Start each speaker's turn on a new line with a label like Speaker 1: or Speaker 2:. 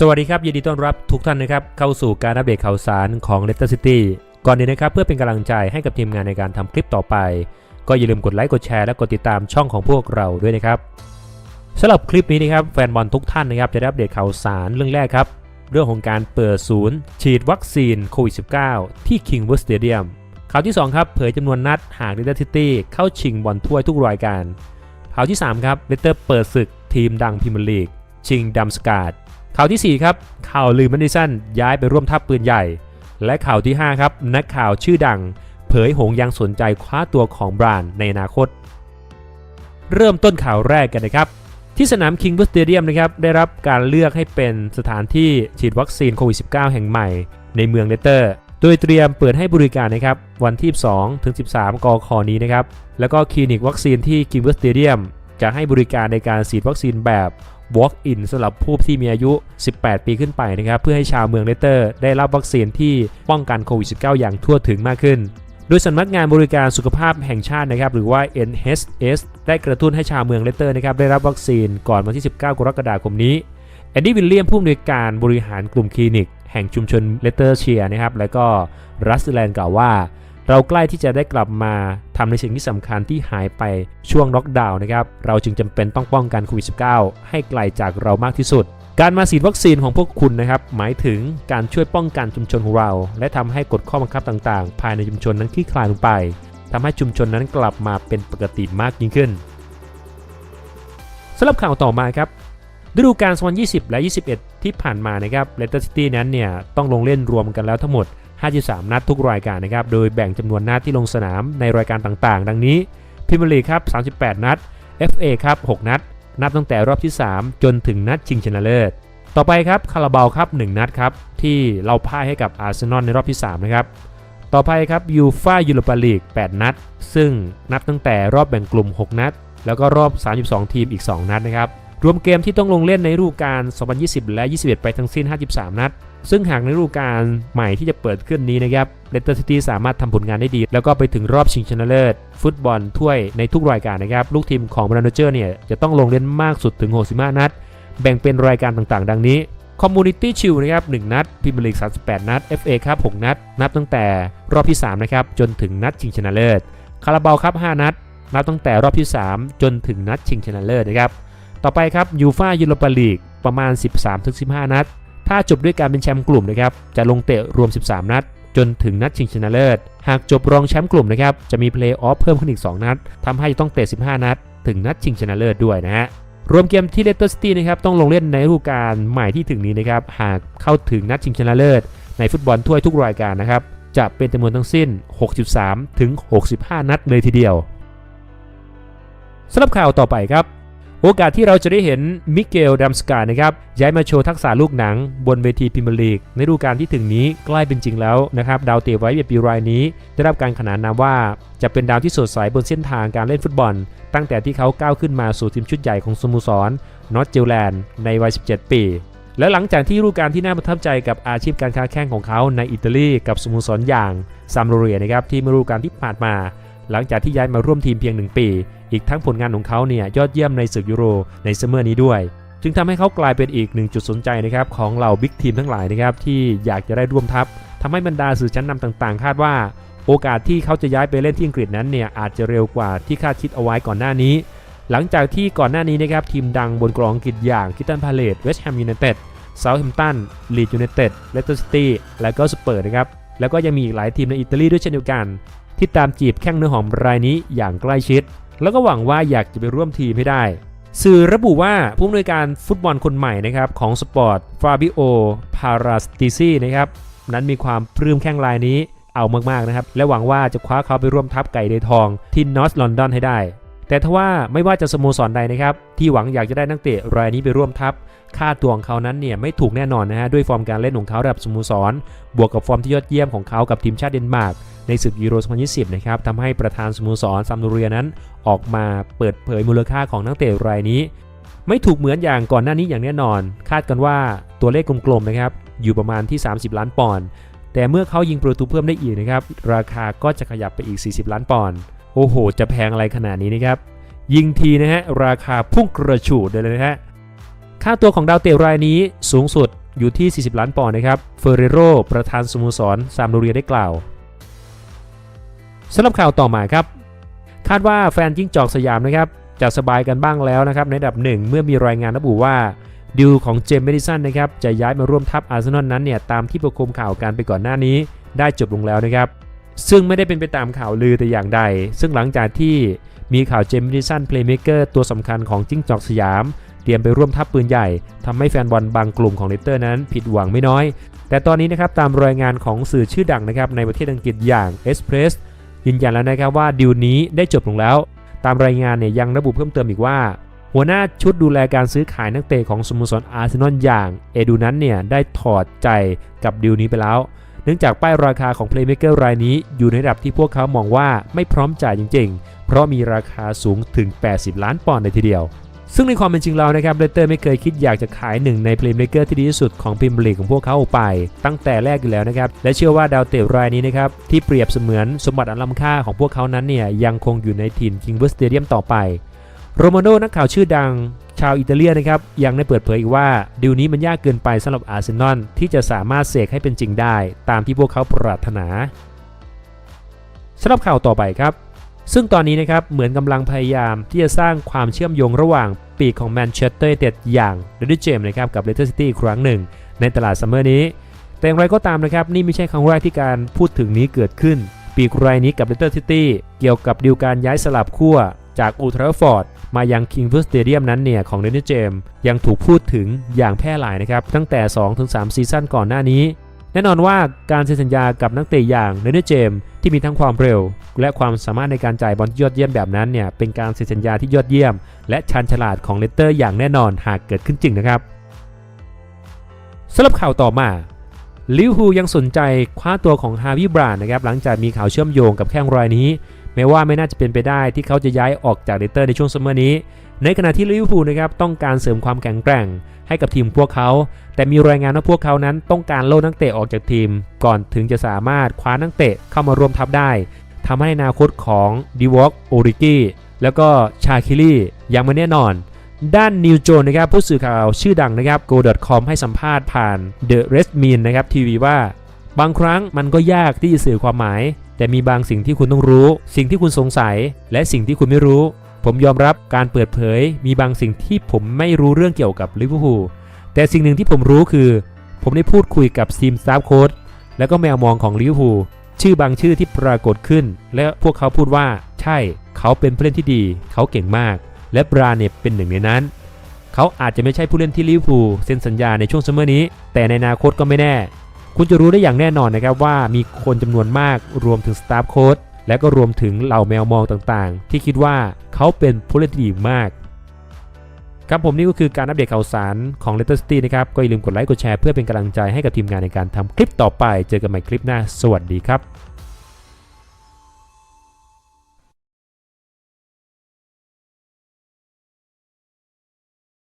Speaker 1: สวัสดีครับ ยินดีต้อนรับทุกท่านนะครับ เข้าสู่การอัปเดตข่าวสารของ Leicester City ก่อนอื่นนะครับ เพื่อเป็นกำลังใจให้กับทีมงานในการทำคลิปต่อไป ก็อย่าลืมกดไลค์กดแชร์และกดติดตามช่องของพวกเราด้วยนะครับสำหรับคลิปนี้นะครับแฟนบอลทุกท่านนะครับจะได้อัปเดตข่าวสารเรื่องแรกครับ เรื่องของการเปิดศูนย์ ฉีดวัคซีนโควิด -19 ที่ Kingwood Stadium ข่าวที่ 2 ครับเผยจำนวนนัดหาก Leicester City เข้าชิงบอลถ้วยทุกรายการข่าวที่3ครับ Leicester เปิดศึกทีมดังพรีเมียร์ลีกชิงดัมสกาด ข่าวที่ 4 ครับ ข่าวลือแมนดิสันย้ายไปร่วมทัพปืนใหญ่ และข่าวที่ 5 ครับ นักข่าวชื่อดัง เผยหงยังสนใจคว้าตัวของบรานในอนาคต เริ่มต้นข่าวแรกกันนะครับที่สนาม King b u s Stadium นะครับได้รับการเลือกให้เป็นสถานที่ฉีดวัคซีนโควิด -19 แห่งใหม่ในเมืองเลสเตอร์ โดยเตรียมเปิดให้บริการนะครับวันที่ 2 ถึง 13 กคนี้นะครับ แล้วก็คลินิกวัคซีนที่ King b u s Stadium จะให้บริการในการฉีดวัคซีนแบบ Walk-in สำหรับผู้ที่มีอายุ 18 ปีขึ้นไปนะครับ เพื่อให้ชาวเมืองเลสเตอร์ ได้รับวัคซีนที่ป้องกันโควิด -19 อย่างทั่วถึงมากขึ้น โดยสำนักงานบริการสุขภาพแห่งชาตินะครับ หรือว่า NHS ได้กระตุ้นให้ชาวเมืองเลสเตอร์นะครับได้รับวัคซีนก่อนวันที่ 19 กรกฎาคมนี้แอนดี้วิลเลียมผู้อำนวยการบริหารกลุ่มคลินิก แห่งชุมชนเลสเตอร์เชียนะครับและก็รัสแลนด์กล่าวว่า เราใกล้ที่จะได้กลับมาทำในสิ่งที่สำคัญที่หายไปช่วงล็อกดาวน์นะครับ เราจึงจำเป็นต้องป้องกันโควิด -19 ให้ไกลจากเรามากที่สุด การมาฉีดวัคซีนของพวกคุณนะครับ หมายถึงการช่วยป้องกันชุมชนของเรา และทำให้กฎข้อบังคับต่างๆ ภายในชุมชนนั้นคลี่คลายลงไปทำให้ชุมชนนั้นกลับมาเป็นปกติมากยิ่งขึ้นสำหรับข่าวต่อมาครับฤดูกาล2020 และ 21 ที่ผ่านมานะครับเลสเตอร์ซิตี้นั้นเนี่ยต้องลงเล่นรวมกันแล้วทั้งหมด 53 นัดทุกรายการนะครับ โดยแบ่งจำนวนนัดที่ลงสนามในรายการต่างๆ ดังนี้พรีเมียร์ลีครับ 38 นัด FA ครับ 6 นัด นับตั้งแต่รอบที่ 3 จนถึงนัดชิงชนะเลิศ ต่อไปครับคาราบาวครับ 1 นัดครับ ที่เราพ่ายให้กับอาร์เซนอลในรอบที่ 3 นะครับ ต่อไปครับยูฟ่ายูโรปาลีก 8 นัด ซึ่งนับตั้งแต่รอบแบ่งกลุ่ม 6 นัด แล้วก็รอบ 32 ทีมอีก 2 นัดนะครับ รวมเกมที่ต้องลงเล่นในฤดูกาล 2020 และ 21 ไปทั้งสิ้น 53 นัด ซึ่งหากในฤดูกาลใหม่ที่จะเปิดขึ้นนี้นะครับเลสเตอร์ซิตี้สามารถทำผลงานได้ดี แล้วก็ไปถึงรอบชิงชนะเลิศ ฟุตบอลถ้วยในทุกรายการนะครับ ลูกทีมของบรันเจอร์เนี่ย จะต้องลงเล่นมากสุดถึง 65 นัด แบ่งเป็นรายการต่างๆ ดังนี้ Community Shield นะครับ 1 นัดพรีเมียร์ลีก 38 นัด FA ครับ 6 นัด นับตั้งแต่รอบที่ 3 นะครับ จนถึงนัดชิงชนะเลิศคาราบาวครับ 5 นัด นับตั้งแต่รอบที่ 3 จนถึงนัดชิงชนะเลิศนะครับต่อไปครับยูฟ่ายูโรปาลีกประมาณ 13-15 นัด ถ้าจบด้วยการเป็นแชมป์กลุ่มนะครับจะลงเตะรวม 13 นัด จนถึงนัดชิงชนะเลิศ หากจบรองแชมป์กลุ่มนะครับจะมีเพลย์ออฟเพิ่มขึ้นอีก 2 นัดทำให้ต้องเตะ 15 นัด ถึงนัดชิงชนะเลิศด้วยนะฮะรวมเกมที่เลสเตอร์ซิตี้นะครับต้องลงเล่นในฤดูกาลใหม่ที่ถึงนี้นะครับหากเข้าถึงนัดชิงชนะเลิศ ในฟุตบอลถ้วยทุกรายการนะครับจะเป็นจำนวนทั้งสิ้น 63 ถึง 65 นัดเลยทีเดียวสำหรับข่าวต่อไปครับ โอกาสที่เราจะได้เห็นมิเกลดัมสกานะครับย้ายมาโชว์ทักษะลูกหนัง บนเวทีพรีเมียร์ลีก ในฤดูกาลที่ถึงนี้ใกล้เป็นจริงแล้วนะครับดาวเตะไว้เบียปีรายนี้ ได้รับการขนานนามว่าจะเป็นดาวที่สดใสบนเส้นทางการเล่นฟุตบอล ตั้งแต่ที่เขาก้าวขึ้นมาสู่ทีมชุดใหญ่ของสโมสรนอตเจลแลนด์ในวัย 17 ปี และหลังจากที่ฤดูกาลที่น่าประทับใจกับอาชีพการค้าแข่งของเขาในอิตาลีกับสโมสรอย่างซามโรเรียนะครับที่ฤดูกาลที่ผ่านมา หลังจากที่ย้ายมาร่วมทีมเพียง 1 ปี อีกทั้งผลงานของเขาเนี่ยยอดเยี่ยมในศึกยูโรในซัมเมอร์นี้ด้วยจึงทำให้เขากลายเป็นอีกหนึ่งจุดสนใจนะครับของเหล่าบิ๊กทีมทั้งหลายนะครับที่อยากจะได้ร่วมทัพทำให้บรรดาสื่อชั้นนำต่างๆ คาดว่า โอกาสที่เขาจะย้ายไปเล่นที่อังกฤษนั้นเนี่ยอาจจะเร็วกว่าที่คาดคิดเอาไว้ก่อนหน้านี้ หลังจากที่ก่อนหน้านี้นะครับทีมดังบนกรองอังกฤษอย่างคิตันพาเลตเวสต์แฮมยูไนเต็ดเซาท์แฮมป์ตันลีดยูไนเต็ดเลสเตอร์ซิตี้และก็สเปอร์นะครับแล้วก็ยังมีอีกหลายทีมในอิตาลีด้วยเช่นเดียวกัน ที่ตามจีบแข้งเนื้อหอมรายนี้อย่างใกล้ชิด แล้วก็หวังว่าอยากจะไปร่วมทีมให้ได้ สื่อระบุว่าผู้อำนวยการฟุตบอลคนใหม่นะครับของสปอร์ตฟาบิโอพาราสติซีนะครับนั้นมีความปลื้มแข้งรายนี้เอามากๆนะครับ และหวังว่าจะคว้าเขาไปร่วมทัพไก่เดทองที่นอร์ลอนดอนให้ได้ แต่ทว่าไม่ว่าจะสโมสรใดนะครับ ที่หวังอยากจะได้นักเตะรายนี้ไปร่วมทัพ ค่าตัวของเขานั้นเนี่ยไม่ถูกแน่นอนนะฮะด้วยฟอร์มการเล่นของเขาระดับสโมสร บวกกับฟอร์มที่ยอดเยี่ยมของเขากับทีมชาติเดนมาร์กในศึกยูโร 2020 นะครับทำให้ประธานสโมสรซัมโเรียนั้น ออกมาเปิดเผยมูลค่าของนักเตะรายนี้ ไม่ถูกเหมือนอย่างก่อนหน้านี้อย่างแน่นอน คาดกันว่าตัวเลขกลมๆนะครับอยู่ประมาณที่ 30 ล้านปอนด์แต่เมื่อเขายิงประตูเพิ่มได้อีกนะครับราคาก็จะขยับไปอีก 40 ล้านปอนด์ โอ้โห จะแพงอะไรขนาดนี้นะครับ ยิงทีนะฮะ ราคาพุ่งกระฉูดเลยนะฮะ ค่าตัวของดาวเตะรายนี้สูงสุดอยู่ที่ 40 ล้านปอนด์นะครับ เฟอร์เรโรประธานสโมสรซามโดเรียได้กล่าวสำหรับข่าวต่อมาครับ คาดว่าแฟนจิ้งจอกสยามนะครับจะสบายกันบ้างแล้วนะครับในอันดับหนึ่งเมื่อมีรายงานระบุว่าดิวของเจมส์เมดิสันนะครับจะย้ายมาร่วมทัพอาร์เซนอลนั้นเนี่ยตามที่ประคมข่าวการไปก่อนหน้านี้ได้จบลงแล้วนะครับ ซึ่งไม่ได้เป็นไปตามข่าวลือแต่อย่างใด ซึ่งหลังจากที่มีข่าวเจมส์เมดิสันเพลย์เม k เกอร์ตัวสำคัญของจิ้งจอกสยาม เตรียมไปร่วมทัพปืนใหญ่ทำให้แฟนบอลบางกลุ่มของเลสเตอร์นั้นผิดหวังไม่น้อย แต่ตอนนี้นะครับตามรายงานของสื่อชื่อดังนะครับในประเทศอังกฤษอย่างเอสเพรสยืนยันแล้วนะครับว่าดีลนี้ได้จบลงแล้ว ตามรายงานเนี่ยยังระบุเพิ่มเติมอีกว่า หัวหน้าชุดดูแลการซื้อขายนักเตะของสโมสรอาร์เซนอลอย่างเอดูนั้นเนี่ยได้ถอดใจกับดีลนี้ไปแล้ว เนื่องจากป้ายราคาของเพลย์เม k เกอร์รายนี้อยู่ในระดับที่พวกเขามองว่าไม่พร้อมจ่ายจริง ๆ เพราะมีราคาสูงถึง 80 ล้านปอนด์เลยทีเดียว ซึ่งในความเป็นจริงแล้วนะครับเลสเตอร์ไม่เคยคิดอยากจะขายหนึ่งในเพลย์เม k เกอร์ที่ดีที่สุดของพรีเมียร์ลีกของพวกเขาออกไป ตั้งแต่แรกอยู่แล้วนะครับ และเชื่อว่าดาวเตะรายนี้นะครับที่เปรียบเสมือนสมบัติอันล้ำค่าของพวกเขานั้นเนี่ยยังคงอยู่ในถิ่นคิงเบอร์สเตเดียมต่อไปโรมาโนนักข่าวชื่อดัง ชาวอิตาเลียนะครับยังได้เปิดเผยอีกว่าดีลนี้มันยากเกินไปสำหรับอาร์เซนอลที่จะสามารถเสกให้เป็นจริงได้ ตามที่พวกเขาปรารถนาสำหรับข่าวต่อไปครับ ซึ่งตอนนี้นะครับเหมือนกำลังพยายามที่จะสร้างความเชื่อมโยงระหว่างปีกของแมนเชสเตอร์เต็ดอย่างเดนนิสเจมนะครับกับเลสเตอร์ซิตี้ครั้งหนึ่ง ในตลาดซัมเมอร์นี้ แต่อย่างไรก็ตามนะครับนี่ไม่ใช่ครั้งแรกที่การพูดถึงนี้เกิดขึ้น ปีกรายนี้กับเลสเตอร์ซิตี้เกี่ยวกับดีลการย้ายสลับขั้วจากอูทราฟอร์ด มายังคิงเ r อร์สเตเดียมนั้นเนี่ยของเดนนิสเจมส์ยังถูกพูดถึงอย่างแพร่หลายนะครับ ตั้งแต่ 2-3 ซีซั่นก่อนหน้านี้ แน่นอนว่าการเซ็นสัญญากับนักเตะอย่างเดนนิสเจมส์ที่มีทั้งความเร็ว และความสามารถในการจ่ายบอลที่ยอดเยี่ยมแบบนั้นเนี่ยเป็นการเซ็นสัญญาที่ยอดเยี่ยม และชันฉลาดของเลสเตอร์อย่างแน่นอนหากเกิดขึ้นจริงนะครับสำหรับข่าวต่อมาลิวอร์พูยังสนใจคว้าตัวของฮาวิบรานนะครับหลังจากมีข่าวเชื่อมโยงกับแข้งรายนี้ แม้ว่าไม่น่าจะเป็นไปได้ที่เขาจะย้ายออกจากเลสเตอร์ในช่วงซัมเมอร์นี้ ในขณะที่ลิเวอร์พูลนะครับต้องการเสริมความแข็งแกร่งให้กับทีมพวกเขา แต่มีรายงานว่าพวกเขานั้นต้องการโล่นักเตะออกจากทีม ก่อนถึงจะสามารถคว้านักเตะเข้ามาร่วมทัพได้ทำให้อนาคตของดิวอกโอริกี้แล้วก็ชาคิลี่ยังไม่แน่นอนด้านนิวโจนนะครับผู้สื่อข่าวชื่อดังนะครับ go.com ให้สัมภาษณ์ผ่าน The r e s t m i n นะครับทีวีว่า บางครั้งมันก็ยากที่จะสื่อความหมาย แต่มีบางสิ่งที่คุณต้องรู้ สิ่งที่คุณสงสัย และสิ่งที่คุณไม่รู้ ผมยอมรับการเปิดเผย มีบางสิ่งที่ผมไม่รู้เรื่องเกี่ยวกับลิเวอร์พูลแต่สิ่งหนึ่งที่ผมรู้คือ ผมได้พูดคุยกับทีมสตาฟโค้ชและก็แมวมองของลิเวอร์พูลชื่อบางชื่อที่ปรากฏขึ้น และพวกเขาพูดว่าใช่เขาเป็นผู้เล่นที่ดี เขาเก่งมาก และบราเนยเป็นหนึ่งในนั้น เขาอาจจะไม่ใช่ผู้เล่นที่ลิเวอร์พูลเซ็นสัญญาในช่วงซัมเมอร์นี้ แต่ในอนาคตก็ไม่แน่ คุณจะรู้ได้อย่างแน่นอนนะครับว่ามีคนจำนวนมากรวมถึงสตาฟโค้ดและก็รวมถึงเหล่าแมวมองต่างๆ ที่คิดว่าเขาเป็นผู้เล่นที่ดีมากครับผมนี่ก็คือการอัปเดตข่าวสารของ l e t t e r City นะครับ ก็อย่าลืมกดไลค์กดแชร์เพื่อเป็นกำลังใจให้กับทีมงานในการทำคลิปต่อไป เจอกันใหม่คลิปหน้า สวัสดีครับ